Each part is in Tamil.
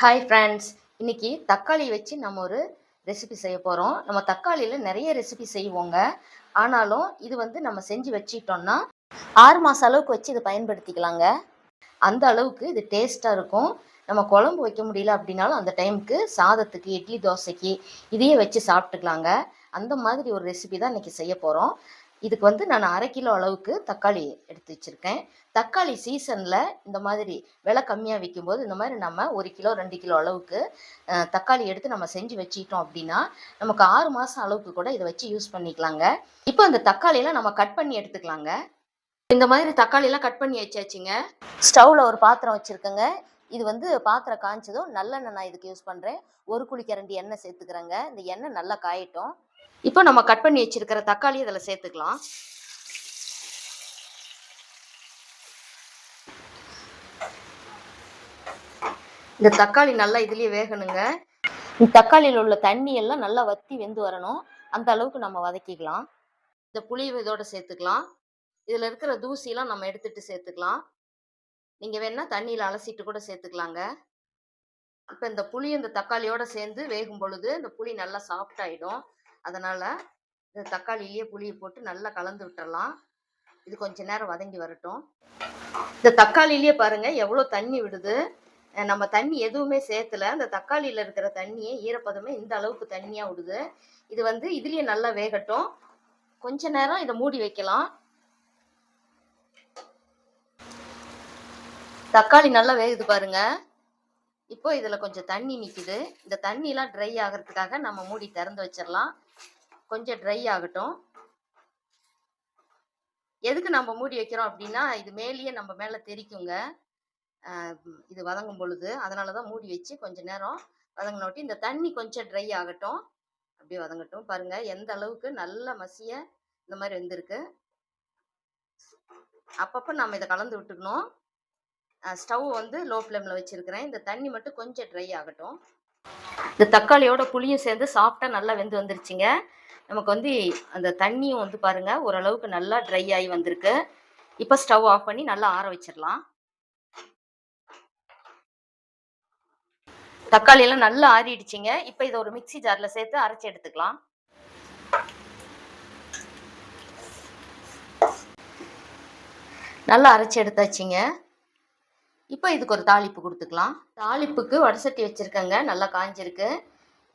ஹாய் ஃப்ரெண்ட்ஸ் இன்னைக்கு தக்காளி வச்சு நம்ம ஒரு ரெசிபி செய்ய போகிறோம் நம்ம தக்காளியில் நிறைய ரெசிபி செய்வோங்க. ஆனாலும் இது வந்து நம்ம செஞ்சு வச்சிட்டோம்னா ஆறு மாதம் அளவுக்கு வச்சு இதை பயன்படுத்திக்கலாங்க. அந்த அளவுக்கு இது டேஸ்ட்டாக இருக்கும். நம்ம குழம்பு வைக்க முடியல அப்படின்னாலும் அந்த டைமுக்கு சாதத்துக்கு இட்லி தோசைக்கு இதையே வச்சு சாப்பிட்டுக்கலாங்க. அந்த மாதிரி ஒரு ரெசிபி தான் இன்றைக்கி செய்ய போகிறோம் இதுக்கு வந்து நான் அரை கிலோ அளவுக்கு தக்காளி எடுத்து வச்சுருக்கேன். தக்காளி சீசனில் இந்த மாதிரி விலை கம்மியாக விற்கும்போது இந்த மாதிரி நம்ம ஒரு கிலோ ரெண்டு கிலோ அளவுக்கு தக்காளி எடுத்து நம்ம செஞ்சு வச்சுக்கிட்டோம் அப்படின்னா நமக்கு ஆறு மாதம் அளவுக்கு கூட இதை வச்சு யூஸ் பண்ணிக்கலாங்க. இப்போ அந்த தக்காளியெல்லாம் நம்ம கட் பண்ணி எடுத்துக்கலாங்க. இந்த மாதிரி தக்காளியெல்லாம் கட் பண்ணி வச்சாச்சுங்க. ஸ்டவ்வில் ஒரு பாத்திரம் வச்சுருக்கேங்க. இது வந்து பாத்திரம் காய்ச்சதும் நல்லெண்ணெய் நான் இதுக்கு யூஸ் பண்ணுறேன் ஒரு குழிக்கரண்டி எண்ணெய் சேர்த்துக்கிறேங்க. இந்த எண்ணெய் நல்லா காயட்டும். இப்போ நம்ம கட் பண்ணி வச்சிருக்கிற தக்காளி இதில் சேர்த்துக்கலாம். இந்த தக்காளி நல்லா இதுலயே வேகணுங்க. இந்த தக்காளியில் உள்ள தண்ணி எல்லாம் நல்லா வத்தி வெந்து வரணும். அந்த அளவுக்கு நம்ம வதக்கிக்கலாம். இந்த புளி இதோட சேர்த்துக்கலாம். இதில் இருக்கிற தூசிலாம் நம்ம எடுத்துட்டு சேர்த்துக்கலாம். நீங்கள் வேணால் தண்ணியில் அலசிட்டு கூட சேர்த்துக்கலாங்க. இப்போ இந்த புளி இந்த தக்காளியோட சேர்ந்து வேகும் பொழுது இந்த புளி நல்லா சாஃப்ட் ஆகிடும் அதனால் இந்த தக்காளியிலேயே புளியை போட்டு நல்லா கலந்து விட்டுடலாம் இது கொஞ்ச நேரம் வதங்கி வரட்டும். இந்த தக்காளியிலேயே பாருங்கள் எவ்வளோ தண்ணி விடுது. நம்ம தண்ணி எதுவுமே சேர்த்துல. அந்த தக்காளியில் இருக்கிற தண்ணியே ஈரப்பதமே இந்த அளவுக்கு தண்ணியாக விடுது. இது வந்து இதுலேயே நல்லா வேகட்டும். கொஞ்ச நேரம் இதை மூடி வைக்கலாம். தக்காளி நல்லா வேகுது பாருங்கள் இப்போ இதில் கொஞ்சம் தண்ணி நிற்கிது இந்த தண்ணிலாம் ட்ரை ஆகிறதுக்காக நம்ம மூடி திறந்து வச்சிடலாம் கொஞ்சம் ட்ரை ஆகட்டும். எதுக்கு நம்ம மூடி வைக்கிறோம் அப்படின்னா இது மேலேயே நம்ம மேலே தெரிக்குங்க. இது வதங்கும் பொழுது. அதனால தான் மூடி வச்சு கொஞ்ச நேரம் வதங்கினோட்டி இந்த தண்ணி கொஞ்சம் ட்ரை ஆகட்டும். அப்படியே வதங்கட்டும். பாருங்கள் எந்த அளவுக்கு நல்ல மசிய இந்த மாதிரி வெந்திருக்கு. அப்பப்போ நம்ம இதை கலந்து விட்டுக்கணும். ஸ்டவ் வந்து லோ ஃப்ளேமில் வச்சுருக்கிறேன். இந்த தண்ணி மட்டும் கொஞ்சம் ட்ரை ஆகட்டும். இந்த தக்காளியோட புளியும் சேர்ந்து சாஃப்டாக நல்லா வெந்து வந்துருச்சுங்க. நமக்கு வந்து அந்த தண்ணியும் வந்து பாருங்க ஓரளவுக்கு நல்லா ட்ரை ஆகி வந்திருக்கு. இப்போ ஸ்டவ் ஆஃப் பண்ணி நல்லா ஆற வச்சிடலாம் தக்காளியெல்லாம் நல்லா ஆறிடுச்சுங்க. இப்போ இதை ஒரு மிக்ஸி ஜாரில் சேர்த்து அரைச்சி எடுத்துக்கலாம். நல்லா அரைச்சி எடுத்தாச்சுங்க. இப்போ இதுக்கு ஒரு தாளிப்பு கொடுத்துக்கலாம். தாளிப்புக்கு வடசட்டி வச்சுருக்கேங்க. நல்லா காஞ்சிருக்கு.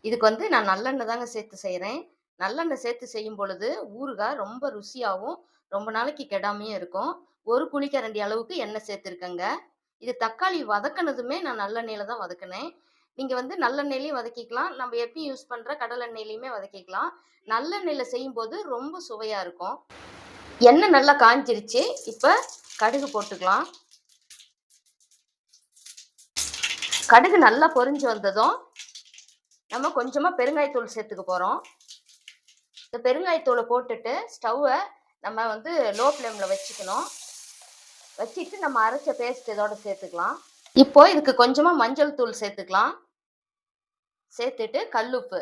இதுக்கு வந்து நான் நல்லெண்ணெய் தாங்க சேர்த்து செய்கிறேன் நல்லெண்ணெய் சேர்த்து செய்யும் பொழுது ஊறுகாய் ரொம்ப ருசியாகவும் ரொம்ப நாளைக்கு கெடாமையும் இருக்கும். ஒரு குழிக்கரண்டி அளவுக்கு எண்ணெய் சேர்த்துருக்கேங்க. இது தக்காளி வதக்கினதுமே நான் நல்லெண்ணெயில் தான் வதக்கினேன். நீங்கள் வந்து நல்லெண்ணெயிலையும் வதக்கிக்கலாம். நம்ம எப்பயும் யூஸ் பண்ணுற கடலெண்ணெயிலையுமே வதக்கிக்கலாம். நல்லெண்ணெயில் செய்யும்போது ரொம்ப சுவையாக இருக்கும். எண்ணெய் நல்லா காஞ்சிருச்சு. இப்போ கடுகு போட்டுக்கலாம். கடுகு நல்லா பொரிஞ்சு வந்ததும் நம்ம கொஞ்சமாக பெருங்காயத்தூள் சேர்த்துக்க போகிறோம் இந்த பெருங்காயத்தூளை போட்டுட்டு ஸ்டவ்வை நம்ம வந்து லோ ஃப்ளேமில் வச்சுக்கணும். வச்சுட்டு நம்ம அரைச்ச பேஸ்ட் இதோட சேர்த்துக்கலாம். இப்போ இதுக்கு கொஞ்சமாக மஞ்சள் தூள் சேர்த்துக்கலாம். சேர்த்துட்டு கல்லுப்பு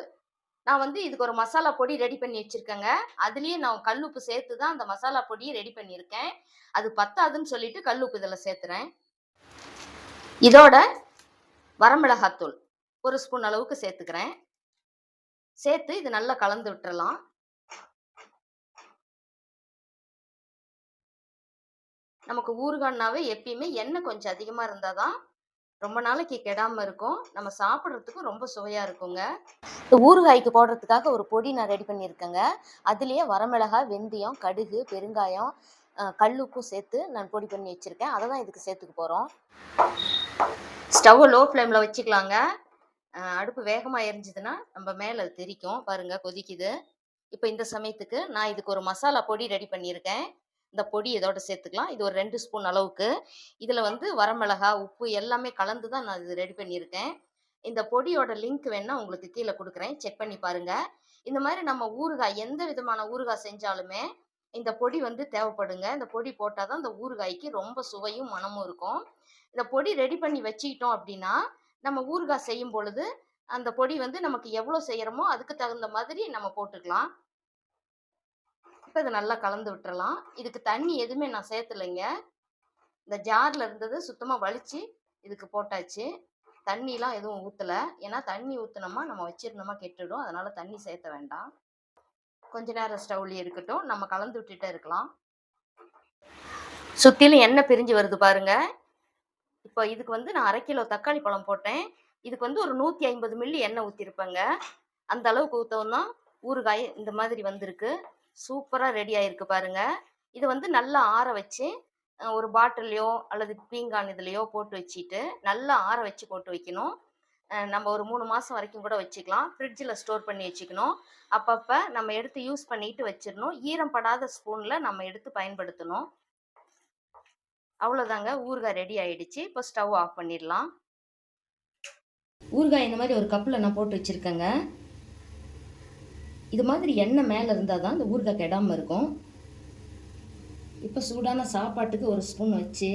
நான் வந்து இதுக்கு ஒரு மசாலா பொடி ரெடி பண்ணி வச்சுருக்கேங்க. அதுலேயே நான் கல்லுப்பு சேர்த்து தான் அந்த மசாலா பொடியை ரெடி பண்ணியிருக்கேன். அது பத்தாதுன்னு சொல்லிட்டு கல்லுப்பு இதில் சேர்த்துறேன். இதோட வரமிளகாத்தூள் ஒரு ஸ்பூன் அளவுக்கு சேர்த்துக்கிறேன். சேர்த்து இது நல்லா கலந்து விட்டுறலாம். நமக்கு ஊறுகாய்னாவே எப்பயுமே எண்ணெய் கொஞ்சம் அதிகமாக இருந்தால் தான் ரொம்ப நாளைக்கு கெடாமல் இருக்கும். நம்ம சாப்பிட்றதுக்கும் ரொம்ப சுவையாக இருக்குங்க. இந்த ஊறுகாய்க்கு போடுறதுக்காக ஒரு பொடி நான் ரெடி பண்ணியிருக்கேங்க. அதுலேயே வரமிளகாய் வெந்தயம் கடுகு பெருங்காயம் கல்லுக்கும் சேர்த்து நான் பொடி பண்ணி வச்சுருக்கேன். அதை தான் இதுக்கு சேர்த்துக்க போகிறோம் ஸ்டவ்வை லோ ஃப்ளேமில் வச்சுக்கலாங்க. அடுப்பு வேகமாக எரிஞ்சுதுன்னா நம்ம மேலே அது தெரிக்கும். பாருங்க கொதிக்குது. இப்போ இந்த சமயத்துக்கு நான் இதுக்கு ஒரு மசாலா பொடி ரெடி பண்ணியிருக்கேன். இந்த பொடி இதோட சேர்த்துக்கலாம். இது ஒரு ரெண்டு ஸ்பூன் அளவுக்கு. இதில் வந்து வரமிளகா உப்பு எல்லாமே கலந்து தான் நான் இது ரெடி பண்ணியிருக்கேன். இந்த பொடியோட லிங்க் வேணால் உங்களுக்கு கீழே கொடுக்குறேன். செக் பண்ணி பாருங்கள் இந்த மாதிரி நம்ம ஊறுகாய் எந்த விதமான ஊறுகாய் செஞ்சாலுமே இந்த பொடி வந்து தேவைப்படுங்க. இந்த பொடி போட்டால் தான் இந்த ஊறுகாய்க்கு ரொம்ப சுவையும் மனமும் இருக்கும். இந்த பொடி ரெடி பண்ணி வச்சுக்கிட்டோம் அப்படின்னா நம்ம ஊறுகாய் செய்யும் பொழுது அந்த பொடி வந்து நமக்கு எவ்வளோ செய்கிறோமோ அதுக்கு தகுந்த மாதிரி நம்ம போட்டுக்கலாம். இப்போ இதை நல்லா கலந்து விட்டுறலாம். இதுக்கு தண்ணி எதுவுமே நான் சேர்த்துலைங்க. இந்த ஜாரில் இருந்தது சுத்தமாக வலிச்சு இதுக்கு போட்டாச்சு. தண்ணிலாம் எதுவும் ஊற்றலை ஏன்னா தண்ணி ஊற்றினோமா நம்ம வச்சிருந்தோமா கெட்டுடும். அதனால தண்ணி சேர்த்த வேண்டாம். கொஞ்ச நேரம் ஸ்டவ்லேயே இருக்கட்டும். நம்ம கலந்து விட்டுட்டே இருக்கலாம். சுற்றிலும் எண்ணெய் பிரிஞ்சு வருது பாருங்கள் இப்போ இதுக்கு வந்து நான் அரை கிலோ தக்காளி பழம் போட்டேன். இதுக்கு வந்து ஒரு நூற்றி ஐம்பது மில்லி எண்ணெய் ஊற்றிருப்பேங்க அந்த அளவுக்கு ஊற்றவும் தான் ஊறுகாய் இந்த மாதிரி வந்திருக்கு. சூப்பராக ரெடி ஆகிருக்கு பாருங்க. இதை வந்து நல்லா ஆற வச்சு ஒரு பாட்டில்லையோ அல்லது பீங்கான் இதுலையோ போட்டு வச்சுட்டு நல்லா ஆற வச்சு போட்டு வைக்கணும். நம்ம ஒரு மூணு மாதம் வரைக்கும் கூட வச்சுக்கலாம். ஃப்ரிட்ஜில் ஸ்டோர் பண்ணி வச்சுக்கணும். அப்பப்போ நம்ம எடுத்து யூஸ் பண்ணிட்டு வச்சிடணும். ஈரம் படாத ஸ்பூனில் நம்ம எடுத்து பயன்படுத்தணும். அவ்வளோதாங்க. ஊறுகாய் ரெடி ஆகிடுச்சு இப்போ ஸ்டவ் ஆஃப் பண்ணிடலாம். ஊறுகாய் இந்த மாதிரி ஒரு கப்பில் நான் போட்டு வச்சுருக்கேங்க. இது மாதிரி எண்ணெய் மேலே இருந்தால் தான் இந்த ஊறுகாய் கெடாமல் இருக்கும். இப்போ சூடான சாப்பாட்டுக்கு ஒரு ஸ்பூன் வச்சு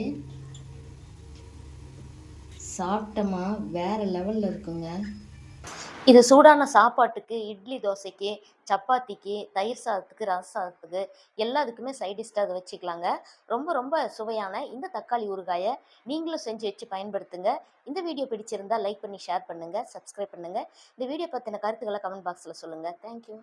சாப்பிட்டோமா? வேறு லெவலில் இருக்குங்க. இது சூடான சாப்பாட்டுக்கு இட்லி தோசைக்கு சப்பாத்திக்கு தயிர் சாதத்துக்கு ரச சாதத்துக்கு எல்லாத்துக்குமே சைட் அதை வச்சுக்கலாங்க. ரொம்ப ரொம்ப சுவையான இந்த தக்காளி ஊறுகாயை நீங்களும் செஞ்சு வச்சு பயன்படுத்துங்க. இந்த வீடியோ பிடிச்சிருந்தா லைக் பண்ணி ஷேர் பண்ணுங்கள் சப்ஸ்கிரைப் பண்ணுங்கள் இந்த வீடியோ பற்றின கருத்துக்களை கமெண்ட் பாக்ஸில் சொல்லுங்கள் தேங்க்யூ